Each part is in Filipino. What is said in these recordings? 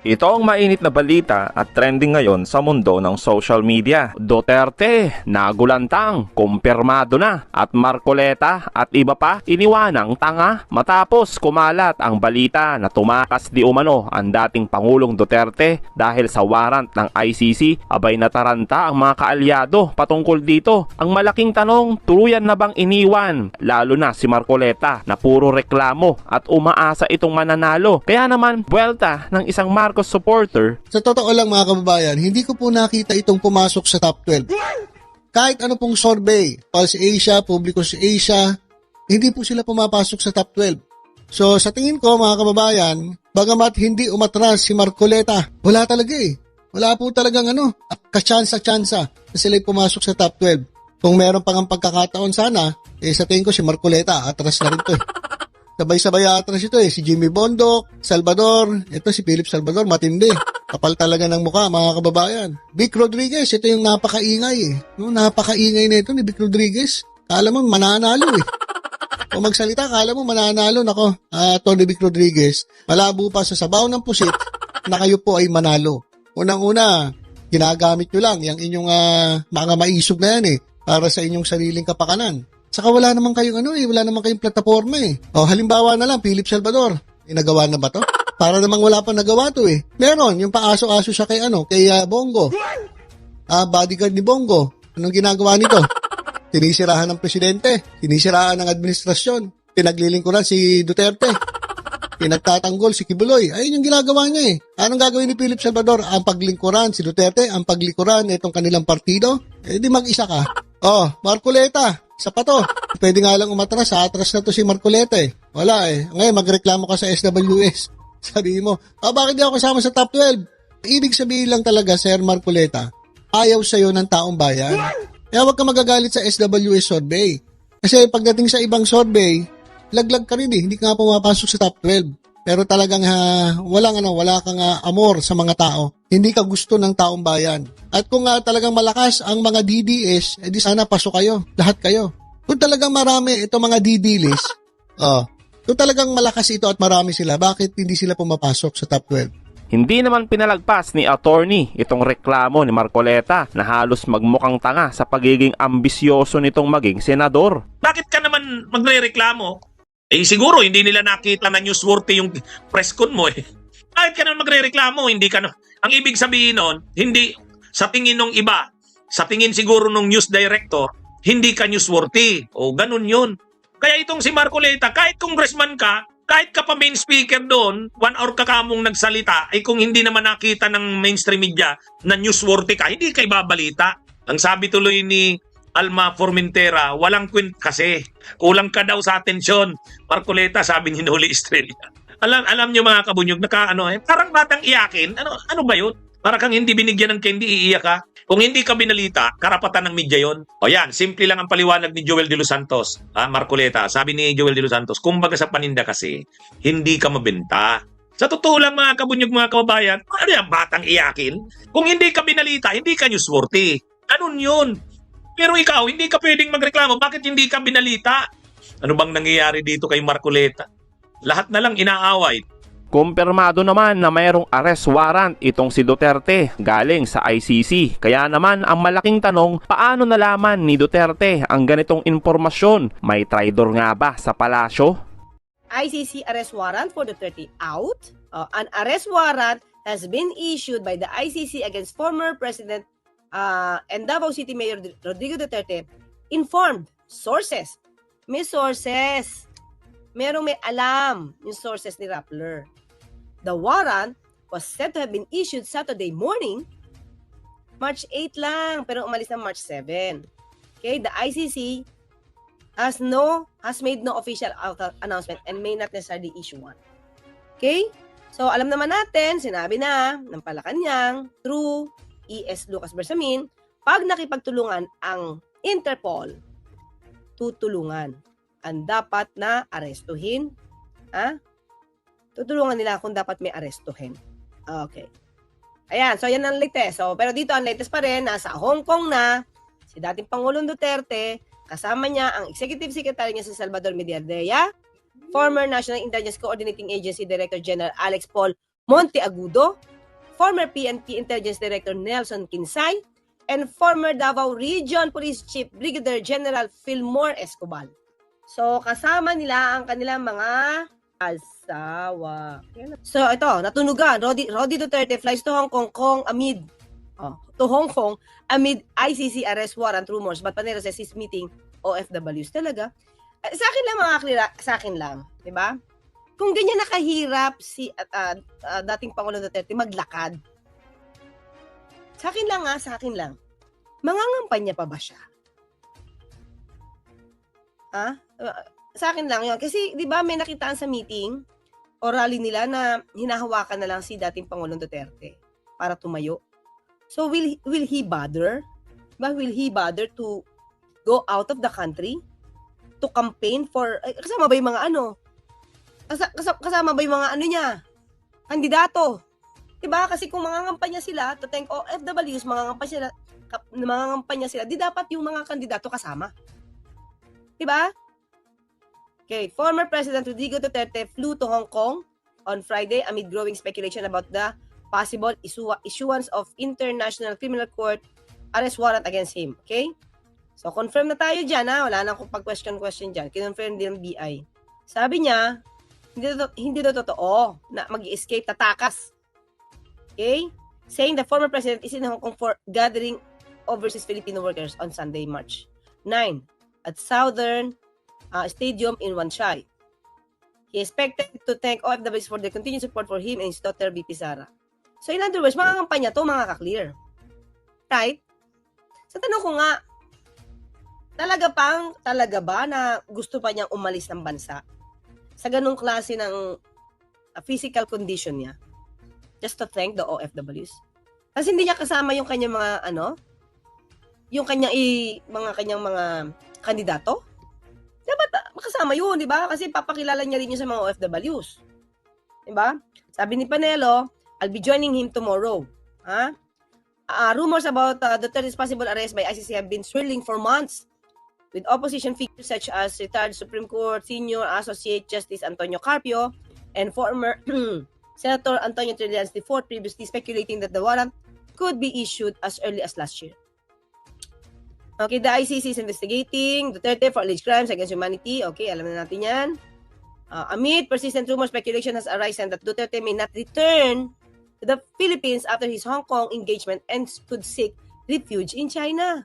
Ito ang mainit na balita at trending ngayon sa mundo ng social media. Duterte, nagulantang, kumpirmado na at Marcoleta at iba pa iniwanang tanga matapos kumalat ang balita na tumakas di umano ang dating Pangulong Duterte dahil sa warrant ng ICC abay nataranta ang mga kaalyado patungkol dito. Ang malaking tanong, tuluyan na bang iniwan lalo na si Marcoleta na puro reklamo at umaasa itong mananalo. Kaya naman, buwelta ng isang Marcos supporter Sa totoo lang mga kababayan, hindi ko po nakita itong pumasok sa top 12. Kahit ano pong survey, Pulse Asia, Publicus Asia, hindi po sila pumapasok sa top 12. So sa tingin ko mga kababayan, bagamat hindi umatras si Marcoleta, wala talaga eh. Wala po talagang ano, kachansa-chansa na sila'y pumasok sa top 12. Kung meron pang ang pagkakataon sana, eh sa tingin ko si Marcoleta, atras na rin to eh. Sabay-sabay atras ito eh. Si Jimmy Bondok, Salvador, ito si Philip Salvador, matindi. Kapal talaga ng mukha, mga kababayan. Vic Rodriguez, ito yung napakaingay eh. No, napakaingay na ito ni Vic Rodriguez. Kala mo mananalo eh. Kung magsalita, kala mo mananalo. Nako, ah Tony Vic Rodriguez, malabo pa sa sabaw ng pusit na kayo po ay manalo. Unang-una, ginagamit nyo lang yung inyong ah, mga maisog na yan eh para sa inyong sariling kapakanan. Saka wala naman kayong ano eh, wala naman kayong plataforma eh. O halimbawa na lang, Philip Salvador. May nagawa na ba to? Para namang wala pa nagawa to eh. Meron, yung paaso-aso siya kay ano, kay ah, Bongo. Ah, bodyguard ni Bongo. Anong ginagawa nito? Sinisirahan ng presidente, sinisiraan ng administrasyon, pinaglilingkuran si Duterte. Pinagtatanggol si Kibuloy. Ayun yung ginagawa niya eh. Anong gagawin ni Philip Salvador? Ang paglingkuran si Duterte, ang paglikuran itong kanilang partido. Eh di mag-isa ka. Oh, Marcoleta, sa pato. Pwede nga lang umatras, ha? atras na to si Marcoleta eh. Wala eh. Ngayon magreklamo ka sa SWS. Sabi mo, ah bakit di ako kasama sa top 12? Ibig sabihin lang talaga, Sir Marcoleta, ayaw sa'yo ng taong bayan. Kaya huwag ka magagalit sa SWS survey. Kasi pagdating sa ibang survey, laglag ka rin eh. Hindi ka nga pumapasok sa top 12. Pero talagang ha, walang ano, wala kang ah, amor sa mga tao. Hindi ka gusto ng taong bayan. At kung nga talagang malakas ang mga DDS, edi sana pasok kayo. Lahat kayo. Kung talagang marami ito mga DD list, oh, kung talagang malakas ito at marami sila, bakit hindi sila pumapasok sa top 12? Hindi naman pinalagpas ni attorney itong reklamo ni Marcoleta na halos magmukhang tanga sa pagiging ambisyoso nitong maging senador. Bakit ka naman magre-reklamo? Eh siguro hindi nila nakita na newsworthy yung press con mo eh. Bakit ka naman magre-reklamo? Hindi ka na... Ang ibig sabihin nun, hindi sa tingin ng iba, sa tingin siguro ng news director, hindi ka newsworthy. O ganun yun. Kaya itong si Marcoleta, kahit congressman ka, kahit ka pa main speaker doon, one hour ka kamong nagsalita, ay kung hindi naman nakita ng mainstream media na newsworthy ka, hindi ka ibabalita. Ang sabi tuloy ni Alma Formentera, walang kwent kasi. Kulang ka daw sa atensyon. Marcoleta, sabi ni Noli Estrella. Alam, alam nyo mga kabunyog, naka, ano, eh, parang batang iyakin. Ano, ano ba yun? Para kang hindi binigyan ng candy, iiyak ka. Kung hindi ka binalita, karapatan ng media yon. O yan, simple lang ang paliwanag ni Joel De Los Santos. Ah, Marcoleta, sabi ni Joel De Los Santos, kumbaga sa paninda kasi, hindi ka mabenta. Sa totoo lang mga kabunyog mga kababayan, ano yan, batang iyakin? Kung hindi ka binalita, hindi ka newsworthy. Ganun yun. Pero ikaw, hindi ka pwedeng magreklamo. Bakit hindi ka binalita? Ano bang nangyayari dito kay Marcoleta? Lahat na lang inaaway. Kumpirmado naman na mayroong arrest warrant itong si Duterte galing sa ICC. Kaya naman ang malaking tanong, paano nalaman ni Duterte ang ganitong impormasyon? May traidor nga ba sa palasyo? ICC arrest warrant for Duterte out. Uh, an arrest warrant has been issued by the ICC against former President uh, and Davao City Mayor Rodrigo Duterte informed sources. May sources. Merong may alam yung sources ni Rappler. The warrant was said to have been issued Saturday morning, March 8 lang, pero umalis na March 7. Okay, the ICC has no has made no official announcement and may not necessarily issue one. Okay? So alam naman natin, sinabi na ng Malacanang through ES Lucas Bersamin, pag nakipagtulungan ang Interpol, tutulungan. Ang dapat na arestuhin, ha? Tutulungan nila kung dapat may arestuhin. Okay. Ayan, so yan ang latest. So, pero dito ang latest pa rin, nasa Hong Kong na, si dating Pangulong Duterte, kasama niya ang Executive Secretary niya si Salvador Mediardea, former National Intelligence Coordinating Agency Director General Alex Paul Monteagudo, former PNP Intelligence Director Nelson Kinsay, and former Davao Region Police Chief Brigadier General Fillmore Escobar. So, kasama nila ang kanilang mga asawa. So, ito, natunugan. Rodi, Rodi Duterte flies to Hong Kong Kong amid oh, to Hong Kong amid ICC arrest warrant rumors. But Panero says he's meeting OFWs talaga. Eh, sa akin lang mga klira, sa akin lang, 'di ba? Kung ganyan nakahirap si at ah, ah, dating Pangulong Duterte maglakad. Sa akin lang nga, sa akin lang. Mangangampanya pa ba siya? Ah, sa akin lang 'yon kasi 'di ba may nakitaan sa meeting o rally nila na hinahawakan na lang si dating Pangulong Duterte para tumayo. So will will he bother? Ba will he bother to go out of the country to campaign for ay, kasama ba yung mga ano? Kasa- kasa- kasama ba yung mga ano niya? Kandidato. 'Di ba? Kasi kung mangangampanya sila to thank OFWs, mangangampanya sila, mangangampanya sila, di dapat yung mga kandidato kasama. 'Di ba? Okay, former President Rodrigo Duterte flew to Hong Kong on Friday amid growing speculation about the possible isu- issuance of International Criminal Court arrest warrant against him. Okay? So, confirm na tayo dyan, ha? Wala na akong pag-question-question dyan. Kinonfirm din ng BI. Sabi niya, hindi daw, hindi daw totoo na mag escape tatakas. Okay? Saying the former president is in Hong Kong for gathering overseas Filipino workers on Sunday, March 9 at Southern uh, Stadium in Wanshai. He expected to thank OFWs for their continued support for him and his daughter, BP Sara. So in other words, mga kampanya to, mga ka-clear. Right? Sa tanong ko nga, talaga pang, talaga ba na gusto pa niyang umalis ng bansa? Sa ganong klase ng uh, physical condition niya? Just to thank the OFWs? Kasi hindi niya kasama yung kanyang mga, ano, yung kanyang, i, mga kanyang mga kandidato? Dapat ah, makasama yun, di ba? Kasi papakilala niya rin yun sa mga OFWs. Di ba? Sabi ni Panelo, I'll be joining him tomorrow. Ha? Uh, rumors about uh, Duterte's possible arrest by ICC have been swirling for months with opposition figures such as retired Supreme Court Senior Associate Justice Antonio Carpio and former Senator Antonio Trillians IV previously speculating that the warrant could be issued as early as last year. Okay, the ICC is investigating Duterte for alleged crimes against humanity. Okay, alam na natin yan. Uh, amid persistent rumor, speculation has arisen that Duterte may not return to the Philippines after his Hong Kong engagement and could seek refuge in China.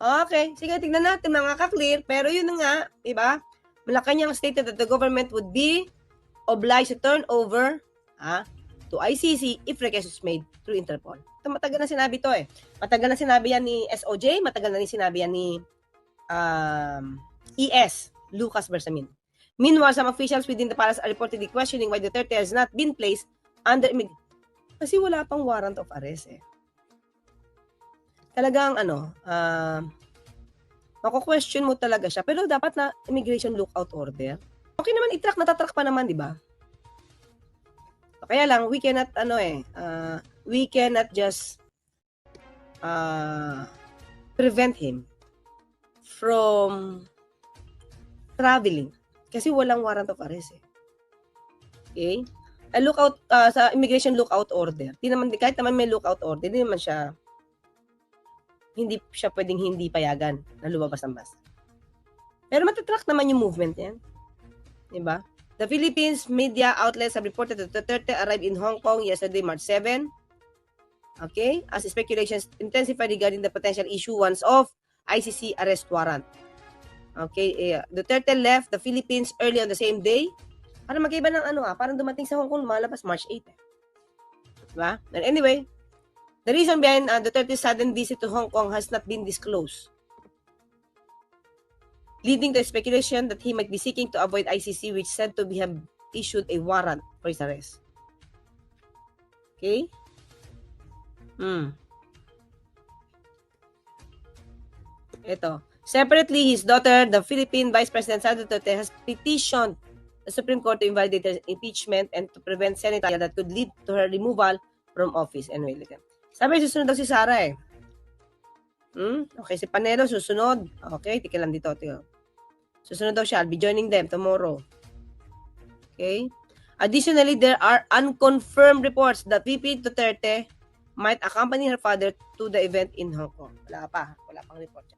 Okay, sige, tingnan natin mga ka-clear. Pero yun nga, di ba? Malacanang stated that the government would be obliged to turn over ah, to ICC if request is made through Interpol. Ito, matagal na sinabi to eh. Matagal na sinabi yan ni SOJ, matagal na rin sinabi yan ni um, ES, Lucas Bersamin. Meanwhile, some officials within the palace are reportedly questioning why Duterte has not been placed under kasi wala pang warrant of arrest eh. Talagang ano, uh, mako-question mo talaga siya. Pero dapat na immigration lookout order. Okay naman, i-track, natatrack pa naman, di ba? Kaya lang, we cannot, ano eh, uh, we cannot just uh, prevent him from traveling. Kasi walang warrant of arrest eh. Okay? A lookout, uh, sa immigration lookout order, di naman, kahit naman may lookout order, di naman siya, hindi siya pwedeng hindi payagan na lumabas ng bansa. Pero matatrack naman yung movement yan. Di ba? The Philippines media outlets have reported that Duterte arrived in Hong Kong yesterday, March 7. Okay? As speculations intensify regarding the potential issuance of ICC arrest warrant. Okay, eh, Duterte left the Philippines early on the same day. Para magkaiba ng ano ah, parang dumating sa Hong Kong, lumalabas March 8. Eh. Diba? And anyway, the reason behind uh, Duterte's sudden visit to Hong Kong has not been disclosed. Leading to speculation that he might be seeking to avoid ICC which said to be have issued a warrant for his arrest. Okay? Hmm. Ito. Separately, his daughter, the Philippine Vice President Sara Duterte, has petitioned the Supreme Court to invalidate her impeachment and to prevent Senate that could lead to her removal from office. Anyway, look at- Sabi, susunod daw si Sara eh. Hmm? Okay, si Panelo susunod. Okay, tika lang dito. Tika. Susunod daw siya. I'll be joining them tomorrow. Okay? Additionally, there are unconfirmed reports that VP Duterte might accompany her father to the event in Hong Kong. Wala pa. Wala pang report.